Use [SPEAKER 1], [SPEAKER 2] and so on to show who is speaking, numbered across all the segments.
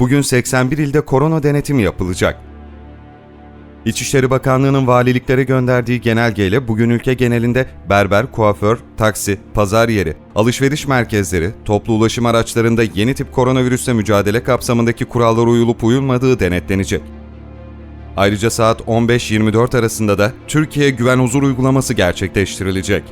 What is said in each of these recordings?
[SPEAKER 1] bugün 81 ilde korona denetimi yapılacak. İçişleri Bakanlığı'nın valiliklere gönderdiği genelgeyle bugün ülke genelinde berber, kuaför, taksi, pazar yeri, alışveriş merkezleri, toplu ulaşım araçlarında yeni tip koronavirüsle mücadele kapsamındaki kurallara uyulup uyulmadığı denetlenecek. Ayrıca saat 15-24 arasında da Türkiye Güven Huzur uygulaması gerçekleştirilecek.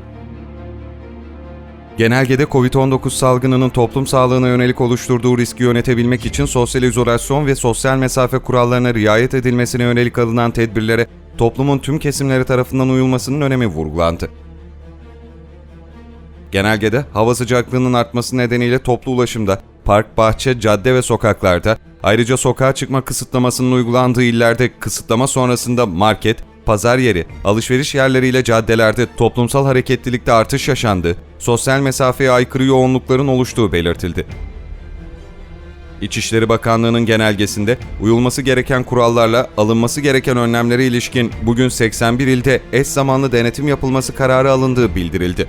[SPEAKER 1] Genelgede COVID-19 salgınının toplum sağlığına yönelik oluşturduğu riski yönetebilmek için sosyal izolasyon ve sosyal mesafe kurallarına riayet edilmesine yönelik alınan tedbirlere toplumun tüm kesimleri tarafından uyulmasının önemi vurgulandı. Genelgede hava sıcaklığının artması nedeniyle toplu ulaşımda, park, bahçe, cadde ve sokaklarda, ayrıca sokağa çıkma kısıtlamasının uygulandığı illerde kısıtlama sonrasında market, pazar yeri, alışveriş yerleriyle caddelerde toplumsal hareketlilikte artış yaşandı, sosyal mesafeye aykırı yoğunlukların oluştuğu belirtildi. İçişleri Bakanlığı'nın genelgesinde uyulması gereken kurallarla alınması gereken önlemlere ilişkin bugün 81 ilde eş zamanlı denetim yapılması kararı alındığı bildirildi.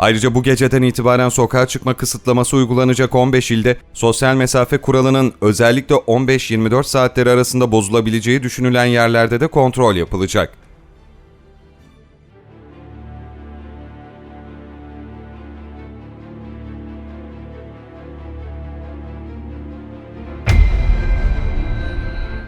[SPEAKER 1] Ayrıca bu geceden itibaren sokağa çıkma kısıtlaması uygulanacak 15 ilde sosyal mesafe kuralının özellikle 15-24 saatleri arasında bozulabileceği düşünülen yerlerde de kontrol yapılacak.